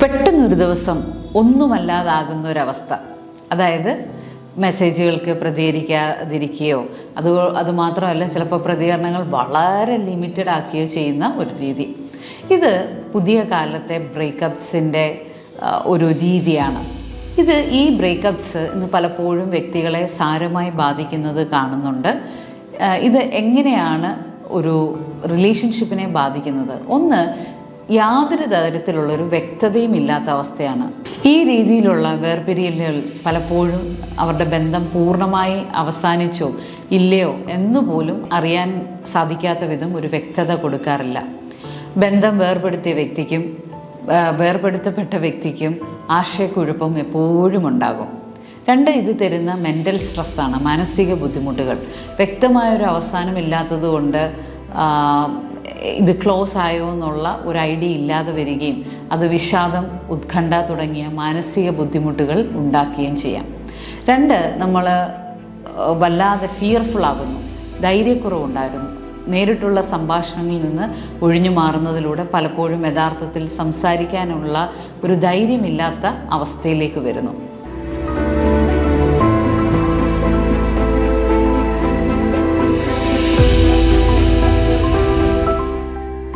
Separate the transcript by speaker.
Speaker 1: പെട്ടെന്നൊരു ദിവസം ഒന്നുമല്ലാതാകുന്ന ഒരവസ്ഥ അതായത് മെസ്സേജുകൾക്ക് പ്രതികരിക്കാതിരിക്കുകയോ അത് അതുമാത്രമല്ല ചിലപ്പോൾ പ്രതികരണങ്ങൾ വളരെ ലിമിറ്റഡ് ആക്കുകയോ ചെയ്യുന്ന ഒരു രീതി. ഇത് പുതിയ കാലത്തെ ബ്രേക്കപ്സിന്റെ ഒരു രീതിയാണ്. ഇത് ഈ ബ്രേക്കപ്സ് ഇന്ന് പലപ്പോഴും വ്യക്തികളെ സാരമായി ബാധിക്കുന്നത് കാണുന്നുണ്ട്. ഇത് എങ്ങനെയാണ് ഒരു റിലേഷൻഷിപ്പിനെ ബാധിക്കുന്നത്? ഒന്ന് യാതൊരു തരത്തിലുള്ളൊരു വ്യക്തതയും ഇല്ലാത്ത അവസ്ഥയാണ്. ഈ രീതിയിലുള്ള വേർപിരിയലുകൾ പലപ്പോഴും അവരുടെ ബന്ധം പൂർണമായി അവസാനിച്ചോ ഇല്ലയോ എന്നുപോലും അറിയാൻ സാധിക്കാത്ത വിധം ഒരു വ്യക്തത കൊടുക്കാറില്ല. ബന്ധം വേർപെടുത്തിയ വ്യക്തിക്കും വേർപെടുത്തപ്പെട്ട വ്യക്തിക്കും ആശയക്കുഴപ്പം എപ്പോഴും ഉണ്ടാകും. രണ്ട് ഇത് തരുന്ന മെന്റൽ സ്ട്രെസ്സാണ് മാനസിക ബുദ്ധിമുട്ടുകൾ. വ്യക്തമായൊരു അവസാനമില്ലാത്തത് കൊണ്ട് ഇത് ക്ലോസ് ആയോ എന്നുള്ള ഒരു ഐഡിയ ഇല്ലാതെ വരികയും അത് വിഷാദം ഉത്കണ്ഠ തുടങ്ങിയ മാനസിക ബുദ്ധിമുട്ടുകൾ ഉണ്ടാക്കുകയും ചെയ്യാം. രണ്ട് നമ്മൾ വല്ലാതെ ഫിയർഫുൾ ആകുന്നു ധൈര്യക്കുറവുണ്ടായിരുന്നു. നേരിട്ടുള്ള സംഭാഷണങ്ങളിൽ നിന്ന് ഒഴിഞ്ഞു മാറുന്നതിലൂടെ പലപ്പോഴും യഥാർത്ഥത്തിൽ സംസാരിക്കാനുള്ള ഒരു ധൈര്യമില്ലാത്ത അവസ്ഥയിലേക്ക് വരുന്നു.